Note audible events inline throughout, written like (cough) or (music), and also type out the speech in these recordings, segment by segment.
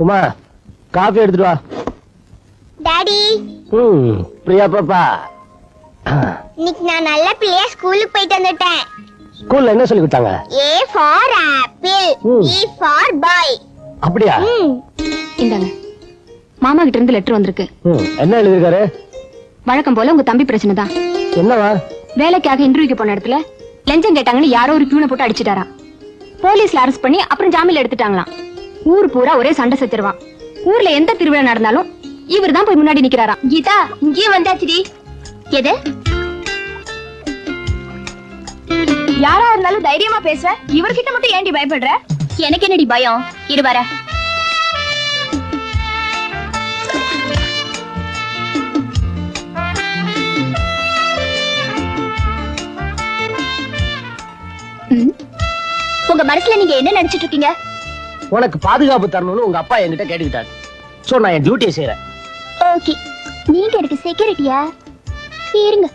Uma coffee எடுத்துட்டு வா. Daddy ம் பிரியா பாப்பா இன்னைக்கு நான் நல்ல பிள்ளையா ஸ்கூலுக்கு போயிட்டு வந்துட்டேன். ஸ்கூல்ல என்ன சொல்லி கொடுத்தாங்க? A for apple. E for boy அப்படியா? ம். இந்தாங்க. மாமா கிட்ட இருந்து லெட்டர் வந்திருக்கு. ம் என்ன எழுதிருக்காரு? வழக்கம் போல உங்க தம்பி பிரச்சனை தான். என்னவா? வேலைக்காக இன்டர்வியூக்கு போன இடத்துல லஞ்சம் கேட்டாங்கன்னு யாரோ ஒரு பியூனை போட்டு அடிச்சிட்டாரா போலீஸ்ல அரெஸ்ட் பண்ணி அப்புறம் ஜாமீன்ல எடுத்துட்டாங்களாம். ஊர் பூரா ஒரே சண்டை சத்திருவான் ஊர்ல எந்த திருவிழா நடந்தாலும் இவர் தான் போய் முன்னாடி நிக்கிறாராம் கீதா இங்கே வந்தாச்சுடி. எது? யாரா இருந்தாலும் தைரியமா பேசுற. இவர்கிட்ட மட்டும் ஏன்டி பயப்படுற? எனக்கு என்னடி பயம்? இரு வர. உங்க மனசுல நீங்க என்ன நினைச்சிட்டு இருக்கீங்க? உனக்கு பாதுகாப்பு தரணும்னு உங்க அப்பா என்கிட்ட கேட்டுக்கிட்டாரு. சோ நான் என் டியூட்டியை செய்யறேன் ஓகே நீங்க எனக்கு செக்யூரிட்டியா இருங்க.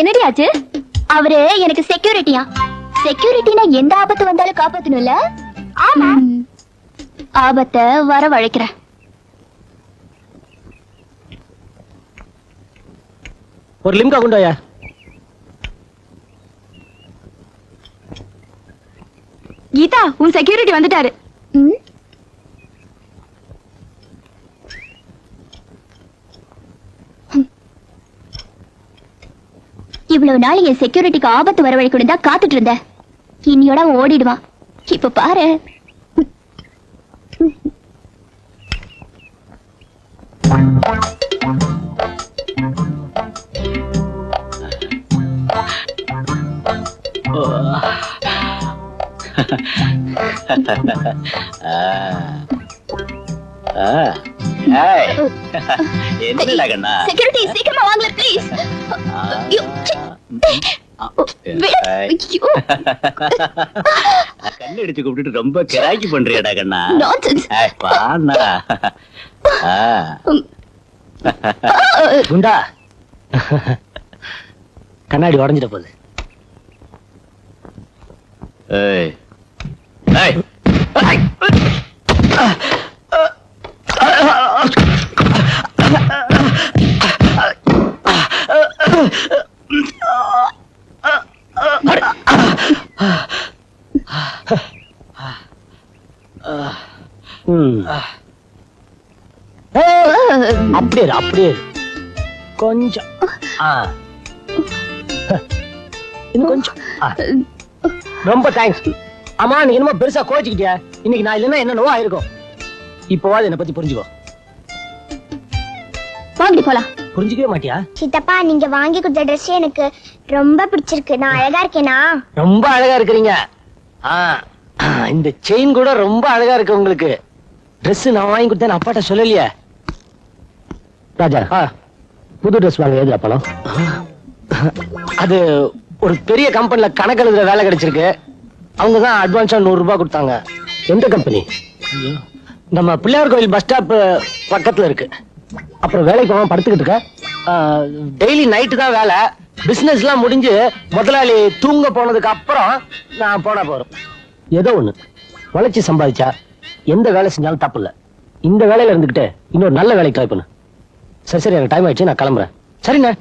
என்னடி ஆச்சு? அவரு எனக்கு செக்யூரிட்டியா செக்யூரிட்டினா எந்த ஆபத்து வந்தாலும் காப்பாத்தணும்ல? ஆமா. ஆபத்தை வரவழைக்கிறேன். ஒரு லிம்கா கொண்டு வாயா. கீதா உன் செக்யூரிட்டி வந்துட்டாரு? இவ்வளவு நாள் என் செக்யூரிட்டிக்கு ஆபத்து வரவழைக்கணும் தான் காத்துட்டு இருந்தேன். இன்னியோட அவன் ஓடிடுவான். இப்ப பாரு. (laughs) (laughs) என்னடா கண்ணா? செக்யூரிட்டி சீக்கிரமா வாங்கல ப்ளீஸ் (laughs) கண்ணு அடிச்சு கூப்பிட்டுட்டு ரொம்ப கிராக்கி பண்றியாடா கண்ணா. குண்டா. கண்ணாடி உடஞ்சிட்ட போகுது. ஏய். ஏய். ம். ஏய், அப்படியே இரு, அப்படியே இரு. கொஞ்சம் ஆ. இன்னும் கொஞ்சம் ஆ. ரொம்ப தேங்க்ஸ் ஆமா நீ என்னமோ பெருசா கோச்சுக்கிட்டியா இன்னைக்கு நான் இல்லைன்னா என்னென்னவோ ஆயிருக்கும்? இப்போவாது என்னை பத்தி புரிஞ்சுக்கோ. வாங்கி போலாம். புரிஞ்சுக்கவே மாட்டியா? சித்தப்பா நீங்க வாங்கி கொடுத்த ட்ரெஸ் எனக்கு ரொம்ப பிடிச்சிருக்கு. நான் அழகா இருக்கேனா? ரொம்ப அழகா இருக்கிறீங்க. இந்த செயின் கூட ரொம்ப அழகா இருக்கு உங்களுக்கு. Dress நான் வாங்கி கொடுத்தேன் அப்பாட்ட சொல்லலையே. ராஜா புது Dress வாங்க எதுல பணம் அது ஒரு பெரிய கம்பெனில கணக்கு எழுதுற வேலை கிடைச்சிருக்கு. அவங்க தான் அட்வான்ஸா நூறு ரூபாய் கொடுத்தாங்க. எந்த கம்பெனி நம்ம பிள்ளையார் கோயில் பஸ் ஸ்டாப் பக்கத்துல இருக்கு. அப்புறம் வேலைக்கு போகாம படுத்துக்கிட்டு இருக்க. டெய்லி நைட்டு தான் வேலை. பிசினஸ் எல்லாம் முடிஞ்சு முதலாளி தூங்க போனதுக்கு அப்புறம் நான் போனா போறோம். ஏதோ ஒண்ணு. உழைச்சி சம்பாதிச்சா எந்த வேலை செஞ்சாலும் தப்பு இல்ல. இந்த வேலையில இருந்துகிட்டு இன்னொரு நல்ல வேலைக்கு ட்ரை பண்ணு. சரி சரி எனக்கு டைம் ஆயிடுச்சு நான் கிளம்புறேன். சரிண்ணே.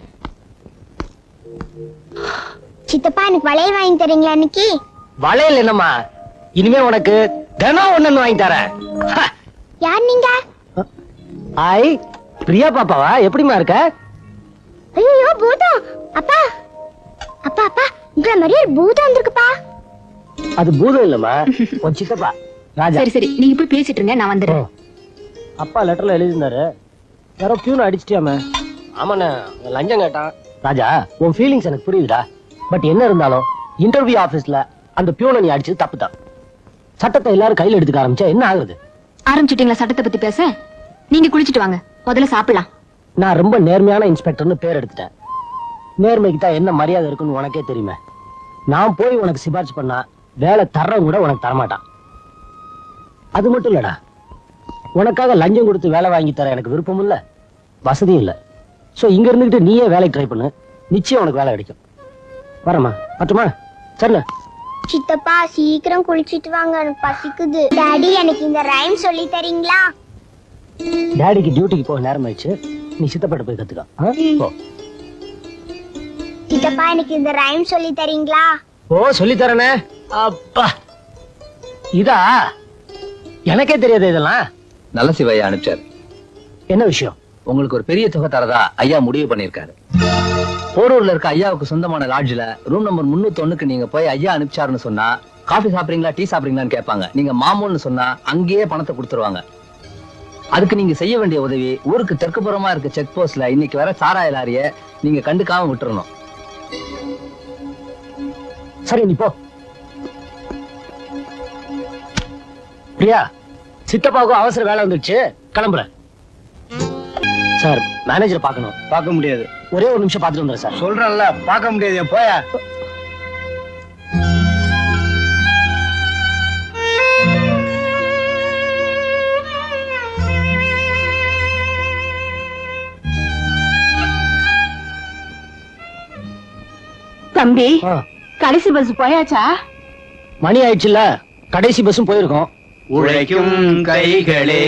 சித்தப்பா எனக்கு வளையல் வாங்கி தரீங்களா இன்னைக்கு வளையல் என்னம்மா? இனிமே உனக்கு தினம் ஒண்ணு வாங்கி தரேன்! யார் நீங்க? ஐ பிரியா பாப்பாவா? எப்படிம்மா இருக்க? ஐயோ பூதம். அப்பா. அப்பா அப்பா மாதிரியே ஒரு பூதம் வந்திருக்குப்பா. அது பூதம் இல்லம்மா. உன் சித்தப்பா ராஜா. சரி சரி நீங்க போய் பேசிட்டு இருங்க நான் வந்துடுறேன். அப்பா லெட்டர்ல எழுதியிருந்தாரு. யாரோ பியூன் அடிச்சிட்டியாம. ஆமாண்ணே லஞ்சம் கேட்டான். ராஜா உன் ஃபீலிங்ஸ் எனக்கு புரியுதுடா. பட் என்ன இருந்தாலும் இன்டர்வியூ ஆபீஸ்ல அந்த பியூனை நீ அடிச்சது தப்பு தான் சட்டத்தை எல்லாரும் கையில எடுத்துக்க ஆரம்பிச்சா என்ன ஆகுது ஆரம்பிச்சிட்டீங்களா சட்டத்தை பத்தி பேச? நீங்க குளிச்சிட்டு வாங்க. முதல்ல சாப்பிடலாம். நான் ரொம்ப நேர்மையான இன்ஸ்பெக்டர்னு பேர் எடுத்துட்டேன். நேர்மைக்கு தான் என்ன மரியாதை இருக்குன்னு உனக்கே தெரியுமே. நான் போய் உனக்கு சிபாரிசு பண்ணா வேலை தர்றவங்க கூட உனக்கு தரமாட்டான். அது மட்டும் இல்லடா. உனக்காக லஞ்சம் கொடுத்து வேலை வாங்கி தர எனக்கு விருப்பம் இல்ல வசதியும் இல்ல. சோ இங்க இருந்துகிட்டு நீயே வேலைக்கு ட்ரை பண்ணு. நிச்சயம் உனக்கு வேலை கிடைக்கும். வரமா பட்டுமா சரிண்ணே. சித்தப்பா சீக்கிரம் குளிச்சிட்டு வாங்க. எனக்கு பசிக்குது. டாடி எனக்கு இந்த ரைம் சொல்லி தரீங்களா? டேடிக்கு டியூட்டிக்கு போக நேரம் ஆயிடுச்சு. நீ சித்தப்பட்ட போய் கத்துக்கோ. சித்தப்பா எனக்கு இந்த ரைம் சொல்லி தரீங்களா? ஓ சொல்லி தரனே. அப்பா. இதா? எனக்கே தெரியாது இதெல்லாம். நல்ல சிவையா அனுப்பிச்சார். என்ன விஷயம்? உங்களுக்கு ஒரு பெரிய தொகை தரதா? ஐயா முடிவு பண்ணிருக்காரு போரூர்ல இருக்க ஐயாவுக்கு சொந்தமான லாட்ஜ்ல ரூம் நம்பர் முன்னூத்தி ஒண்ணுக்கு நீங்க போய் ஐயா அனுப்பிச்சாருன்னு சொன்னா காஃபி சாப்பிடுறீங்களா டீ சாப்பிடுறீங்களான்னு கேட்பாங்க. நீங்க மாமூல்னு சொன்னா அங்கேயே பணத்தை கொடுத்துருவாங்க. அதுக்கு நீங்க செய்ய வேண்டிய உதவி ஊருக்கு தெற்கு புறமா இருக்க செக் போஸ்ட்ல இன்னைக்கு வர சாராய லாரிய நீங்க கண்டுக்காம விட்டுறணும். சரி நீ போ. பிரியா சித்தப்பாவுக்கும் அவசர வேலை வந்துடுச்சு. கிளம்புறேன். சார் மேனேஜர் பார்க்கணும். பார்க்க முடியாது. ஒரே ஒரு நிமிஷம் பார்த்துட்டு வந்துடுறேன் சார். சொல்றேன்ல பார்க்க முடியாது போயா? தம்பி கடைசி பஸ் போயாச்சா? மணி ஆயிடுச்சுல்ல கடைசி பஸ்ஸும் போயிருக்கோம். உழைக்கும் கைகளே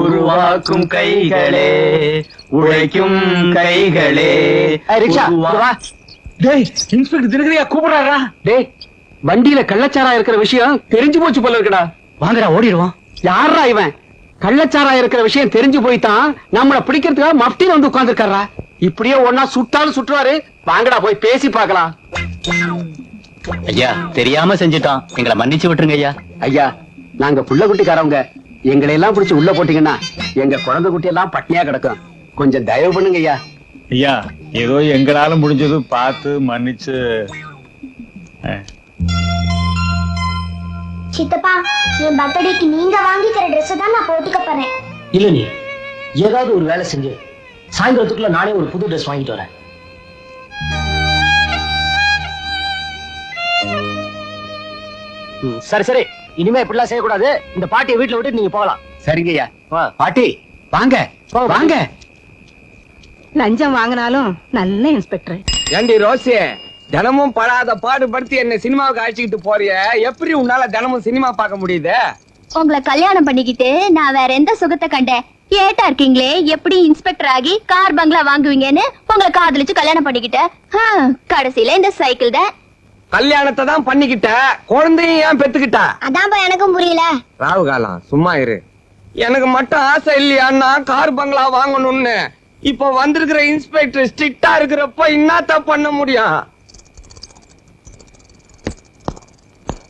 உருவாக்கும் கைகளே உழைக்கும் கைகளே. டேய் இன்ஸ்பெக்டர் தினகரியா கூப்பிடுறாரா? டேய் வண்டியில கள்ளச்சாரா இருக்கிற விஷயம் தெரிஞ்சு போச்சு போல இருக்குடா. வாங்கடா ஓடிடுவோம். யாரா இவன்? கள்ளச்சாரா இருக்கிற விஷயம் தெரிஞ்சு போய்தான் நம்மள பிடிக்கிறதுக்காக மஃப்டில வந்து உட்கார்ந்துருக்காரா? இப்படியே ஒன்னா சுட்டாலும் சுட்டுவாரு வாங்கடா போய் பேசி பார்க்கலாம். ஐயா தெரியாம செஞ்சுட்டோம். எங்களை மன்னிச்சு விட்டுருங்க ஐயா. ஐயா நாங்க புள்ள குட்டிக்காரவங்க. எங்களை எல்லாம் பிடிச்சு உள்ள போட்டீங்கன்னா எங்க குழந்தை குட்டி எல்லாம் பட்னியா கிடக்கும். கொஞ்சம் தயவு பண்ணுங்க ஐயா ஐயா ஏதோ எங்களால முடிஞ்சது பார்த்து மன்னிச்சு சித்தப்பா என் பர்த்டேக்கு நீங்க வாங்கி தர ட்ரெஸ் தான் நான் போட்டுக்க போறேன். இல்ல நீ ஏதாவது ஒரு வேலை செஞ்சு சாயந்தரத்துக்குள்ள நானே ஒரு புது ட்ரெஸ் வாங்கிட்டு வரேன். ம், சரி சரி. இனிமே இப்படிலாம் செய்யக்கூடாது. இந்த பாட்டியை வீட்டுல விட்டு நீங்க போகலாம். சரிங்க ஐயா வா. பாட்டி வாங்க. வாங்க. லஞ்சம் வாங்கினாலும் நல்ல இன்ஸ்பெக்டர். ஏண்டி ரோசி தினமும் படாத பாடுபடுத்தி என்ன சினிமாவுக்கு அழைச்சிக்கிட்டு போறிய? எப்படி உன்னால தினமும் சினிமா பார்க்க முடியுது? உங்களை கல்யாணம் பண்ணிக்கிட்டு நான் வேற எந்த சுகத்தை கண்டேன்? ஏட்டா இருக்கீங்களே எப்படி இன்ஸ்பெக்டர் ஆகி கார் பங்களா வாங்குவீங்கன்னு உங்களை காதலிச்சு கல்யாணம் பண்ணிக்கிட்டேன். கடைசியில இந்த சைக்கிள் தான். கல்யாணத்தை தான் பண்ணிக்கிட்ட குழந்தையும் ஏன் பெத்துக்கிட்ட? அதான் எனக்கும் புரியல. ராவு காலம் சும்மா இரு. எனக்கு மட்டும் ஆசை இல்லையான்னா கார் பங்களா வாங்கணும்னு. இப்ப வந்திருக்கிற இன்ஸ்பெக்டர் ஸ்ட்ரிக்டா இருக்கிறப்ப என்னத்த பண்ண முடியும்?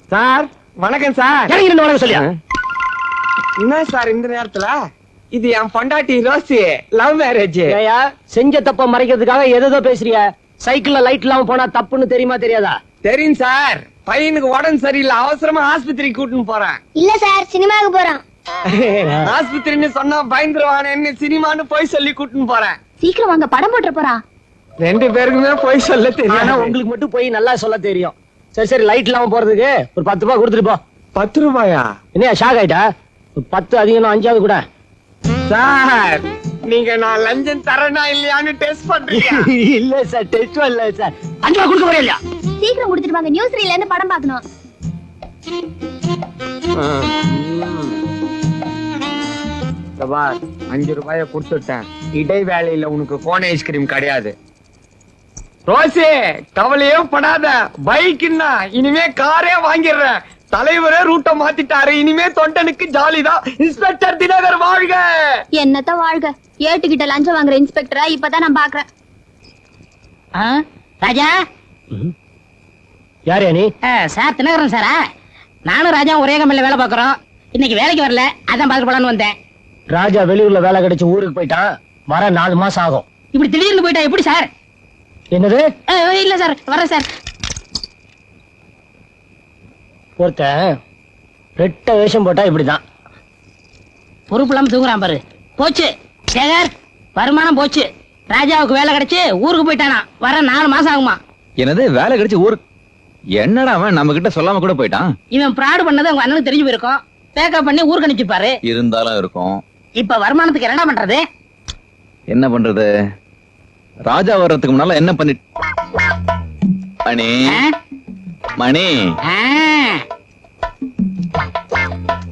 சார் வணக்கம் சார். ரெண்டு வணக்கம் சொல்லியா? என்ன சார் இந்த நேரத்துல? இது என் பொண்டாட்டி ரோசி லவ் மேரேஜ் ஏயா செஞ்ச தப்ப மறைக்கிறதுக்காக எதோ பேசுறிய சைக்கிள்ல லைட் இல்லாம போனா தப்புன்னு தெரியுமா தெரியாதா? தெரியும் சார். பையனுக்கு உடம்பு சரியில்லை. அவசரமா ஆஸ்பத்திரிக்கு கூட்டின்னு போறேன். இல்ல சார் சினிமாவுக்கு போறோம். (laughs) ஆஸ்பத்திரின்னு சொன்னா பயந்துருவானேன்னு சினிமான்னு போய் சொல்லி கூட்டின்னு போறேன். சீக்கிரம் வாங்க படம் போட்டுற போறா. ரெண்டு பேருக்குமே போய் சொல்ல ஆனா தெரியும் உங்களுக்கு மட்டும் போய் நல்லா சொல்ல தெரியும். சரி சரி லைட் இல்லாம போறதுக்கு ஒரு பத்து ரூபாய் கொடுத்துட்டு போ. பத்து ரூபாயா? என்னையா ஷாக் ஆயிட்டா? பத்து அதிகம் அஞ்சாவது கூட. சார் நீங்க நான் லஞ்சம் தரேனா இல்லையான்னு டெஸ்ட் பண்றீங்க (laughs) இல்ல சார் டெஸ்ட் இல்ல சார். அஞ்சு ரூபாய் கொடுக்க இல்லையா? சீக்கிரம் கொடுத்துட்டு வாங்க நியூஸ் ரீல இருந்து படம் பார்க்கணும். அஞ்சு ரூபாய கொடுத்துட்டேன். இடைவேளையில உனக்கு கோன் ஐஸ்கிரீம் கிடையாது. ரோசி கவலையே படாத. பைக்குன்னா இனிமே காரே வாங்கிடுறேன். தலைவரே ரூட்ட மாத்திட்டாரு. இனிமே தொண்டனுக்கு ஜாலிதான் இன்ஸ்பெக்டர் தினகர் வாழ்க. என்னத்த வாழ்க? ஏட்டுக்கிட்ட லஞ்சம் வாங்குற இன்ஸ்பெக்டரா இப்பதான் நான் பாக்குறேன். ராஜா? யார் நீ? ஆ, சார் தினகரன் சாரா. நானும் ராஜா ஒரே கம்பெனில வேலை பார்க்கறோம். இன்னைக்கு வேலைக்கு வரல. அதான் பார்க்க போலான்னு வந்தேன். ராஜா வெளியூர்ல வேலை கிடைச்சு ஊருக்கு போயிட்டான். வர நாலு மாசம் ஆகும். இப்படி திடீர்னு போயிட்டா எப்படி சார்? என்னது? இல்ல சார் வரேன் சார். ஒருத்தன் ரெட்ட வேஷம் போட்டா இப்படிதான். பொறுப்பு இல்லாம தூங்குறான் பாரு. போச்சு. சேகர் வருமானம் போச்சு. ராஜாவுக்கு வேலை கிடைச்சு ஊருக்கு போயிட்டானா. வர நாலு மாசம் ஆகுமா? என்னது வேலை கிடைச்சு ஊருக்கு என்னடா அவன் நம்ம கிட்ட சொல்லாம கூட போயிட்டான்? இவன் ப்ராடு பண்ணது அவங்க அண்ணனுக்கு தெரிஞ்சு போயிருக்கும். பேக்கப் பண்ணி ஊருக்கு அனுப்பிச்சுப்பாரு இருந்தாலும் இருக்கும். இப்ப வருமானத்துக்கு என்னடா பண்றது? என்ன பண்றது? ராஜா வர்றதுக்கு முன்னால என்ன பண்ணி? மணி. ஆ,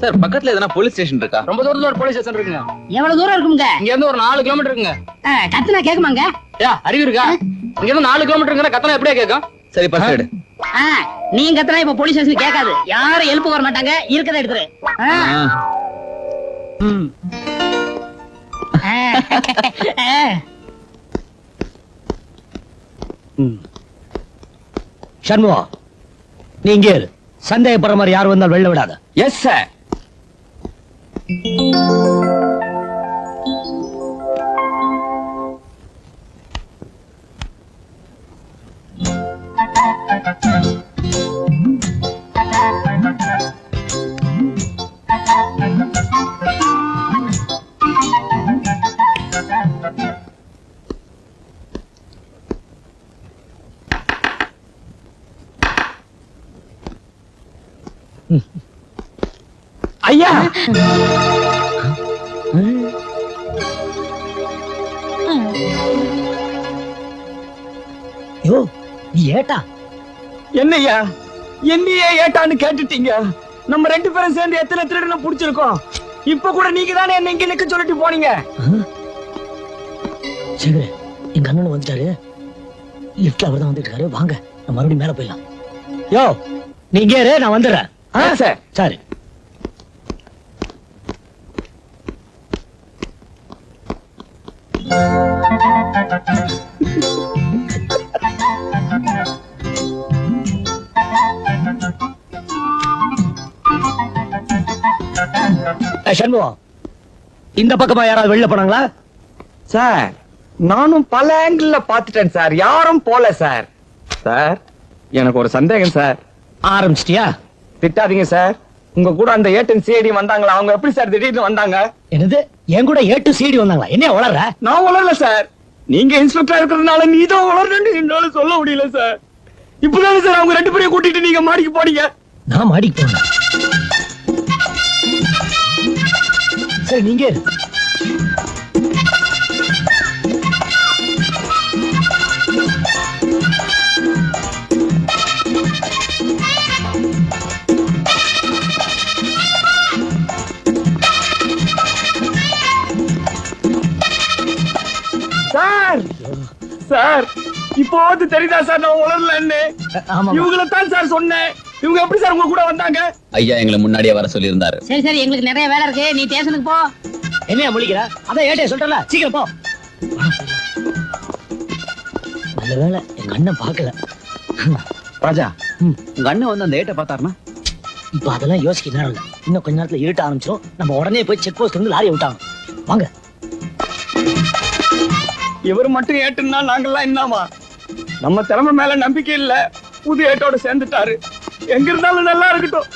சார் பக்கத்துல எதனா போலீஸ் ஸ்டேஷன் இருக்கா? ரொம்ப தூரத்துல ஒரு போலீஸ் ஸ்டேஷன் இருக்குங்க. எவ்வளவு தூரம் இருக்குங்க? இங்க இருந்து ஒரு நாலு கிலோமீட்டர் இருக்குங்க. கத்துனா கேக்குமாங்க? யா அறிவு இருக்கா? இங்க இருந்து நாலு கிலோமீட்டர் கத்தனை எப்படியா கேட்கும் சரி பஸ் எடு ஆ, நீங்க கத்துனா இப்ப போலீஸ் ஸ்டேஷன் கேட்காது. யாரும் எழுப்பு வர மாட்டாங்க. இருக்கதை எடுத்துரு. சண்முகம் நீ இங்கே இரு. சந்தேகப்படுற மாதிரி யார் வந்தால் வெளில விடாத. எஸ் சார் ஐயா! யோ நீ ஏட்டா? என்னய்யா என்னையே ஏட்டான்னு கேட்டுட்டீங்க. நம்ம ரெண்டு பேரும் சேர்ந்து எத்தனை திருடனை புடிச்சிருக்கோம்? இப்ப கூட நீங்க தானே என்ன இங்க நிக்க சொல்லிட்டு போனீங்க? சேகர் எங்க அண்ணன் வந்துட்டாரு. லிப்ட்ல அவர் தான் வந்துட்டு வாங்க மறுபடியும் மேல போயிடலாம். யோ நீ இங்கே இரு நான் வந்துடுறேன். ஆ? சார். சரி சண்முகம் இந்த பக்கமா யாராவது வெளில போனாங்களா? சார் நானும் பல ஆங்கிள் பாத்துட்டேன் சார் யாரும் போல சார் சார் எனக்கு ஒரு சந்தேகம் சார் ஆரம்பிச்சிட்டியா? திட்டாதீங்க சார் உங்க கூட அந்த ஏட்டன் சிஐடி வந்தாங்களா? அவங்க எப்படி சார் திடீர்னு வந்தாங்க? என்னது? என் கூட ஏ டு சிடி வந்தாங்களா? என்ன வளர்ற? நான் வளரல சார் நீங்க இன்ஸ்பெக்டர் இருக்கிறதுனால நீ தான் வளரணும்னு என்னால சொல்ல முடியல சார் இப்பதானே சார் அவங்க ரெண்டு பேரையும் கூட்டிட்டு நீங்க மாடிக்கு போனீங்க. நான் மாடிக்கு போனேன். சரி நீங்க சார் இப்போ வந்து தெரியுதா சார் நான் வளரலன்னு ஆமா இவங்கள தான் சார் சொன்னேன். இவங்க எப்படி சார் உங்க கூட வந்தாங்க? ஐயா எங்களை முன்னாடியே வர சொல்லியிருந்தாரு. சரி சரி எங்களுக்கு நிறைய வேலை இருக்கு. நீ ஸ்டேஷனுக்கு போ. என்னையா முழிக்கிற? அதான் ஏட்டே சொல்றல சீக்கிரம் போ. நல்ல வேலை எங்க அண்ணன் பார்க்கல. ராஜா ம். உங்க அண்ணன் வந்து அந்த ஏட்டை பார்த்தாருனா இப்ப அதெல்லாம் யோசிக்க நேரம் இல்ல. இன்னும் கொஞ்ச நேரத்துல இருட்ட ஆரம்பிச்சிடும் நம்ம உடனே போய் செக் போஸ்ட் வந்து லாரி விட்டாங்க வாங்க. இவர் மட்டும் ஏட்டுன்னா நாங்கெல்லாம் என்னவா நம்ம திறமை மேல நம்பிக்கை இல்ல. புது ஏட்டோட சேர்ந்துட்டாரு. எங்க இருந்தாலும் நல்லா இருக்கட்டும்.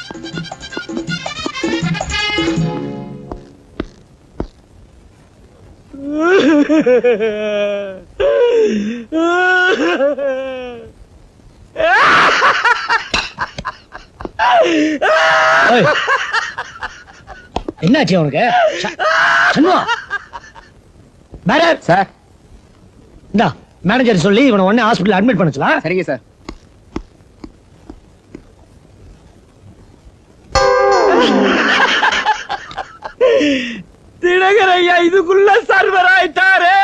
என்னாச்சு அவனுக்கு? சார். இந்தா மேனேஜர் சொல்லி இவனை உடனே ஹாஸ்பிடல் அட்மிட் பண்ண சொல்லலாம் சரிங்க சார் தினகர் ஐயா இதுக்குள்ள சர்வர் ஆயிட்டாரு.